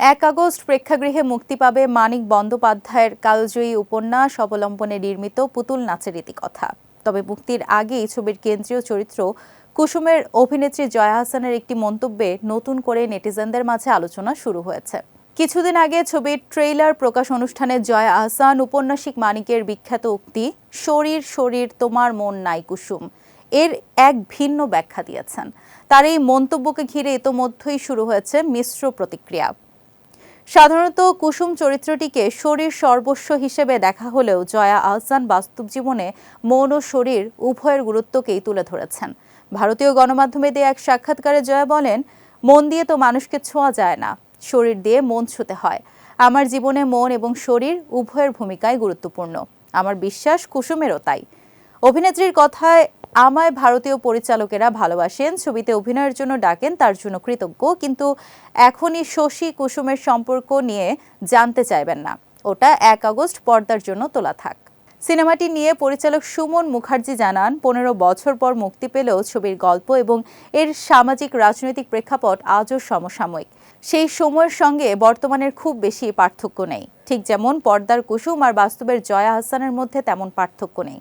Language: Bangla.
এক আগস্ট প্রেক্ষাগৃহে মুক্তি পাবে মানিক বন্দ্যোপাধ্যায়ের কালজয়ী উপন্যাস অবলম্বনে নির্মিত পুতুল নাচের ইতিকথা তবে মুক্তির আগেই ছবির কেন্দ্রীয় চরিত্র কুসুমের অভিনেত্রী জয়া হাসানের একটি মন্তব্যে নতুন করে নেটিজেনদের মাঝে আলোচনা শুরু হয়েছে। কিছুদিন আগে ছবির ট্রেইলার প্রকাশ অনুষ্ঠানে জয়া আহসান উপন্যাসিক মানিকের বিখ্যাত উক্তি, শরীর শরীর, তোমার মন নাই কুসুম এর এক ভিন্ন ব্যাখ্যা দিয়েছেন। তার এই মন্তব্যকে ঘিরে ইতোমধ্যেই শুরু হয়েছে মিশ্র প্রতিক্রিয়া। সাধারণত কুসুম চরিত্রটিকে শরীর সর্বস্ব হিসেবে দেখা হলেও জয়া আহসান বাস্তব জীবনে মন ও শরীর উভয়ের গুরুত্বকেই তুলে ধরেছেন। ভারতীয় গণমাধ্যমে দিয়ে এক সাক্ষাৎকারে জয়া বলেন, মন দিয়ে তো মানুষকে ছোঁয়া যায় না, শরীর দিয়ে মন ছুতে হয়। আমার জীবনে মন এবং শরীর উভয়ের ভূমিকায় গুরুত্বপূর্ণ। আমার বিশ্বাস কুসুমেরও তাই। অভিনেত্রীর কথায় আমায় ভারতীয় পরিচালকেরা ভালোবাসেন, ছবিতে অভিনয়ের জন্য ডাকেন, তার জন্য কৃতজ্ঞ, কিন্তু এখনই শশী কুসুমের সম্পর্ক নিয়ে জানতে চাইবেন না। ওটা এক আগস্ট, পর্দার জন্য তোলা থাক। সিনেমাটি নিয়ে পরিচালক সুমন মুখার্জি জানান, পনেরো বছর পর মুক্তি পেলেও ছবির গল্প এবং এর সামাজিক রাজনৈতিক প্রেক্ষাপট আজও সমসাময়িক। সেই সময়ের সঙ্গে বর্তমানের খুব বেশি পার্থক্য নেই। ঠিক যেমন পর্দার কুসুম আর বাস্তবের জয়া হাসানের মধ্যে তেমন পার্থক্য নেই।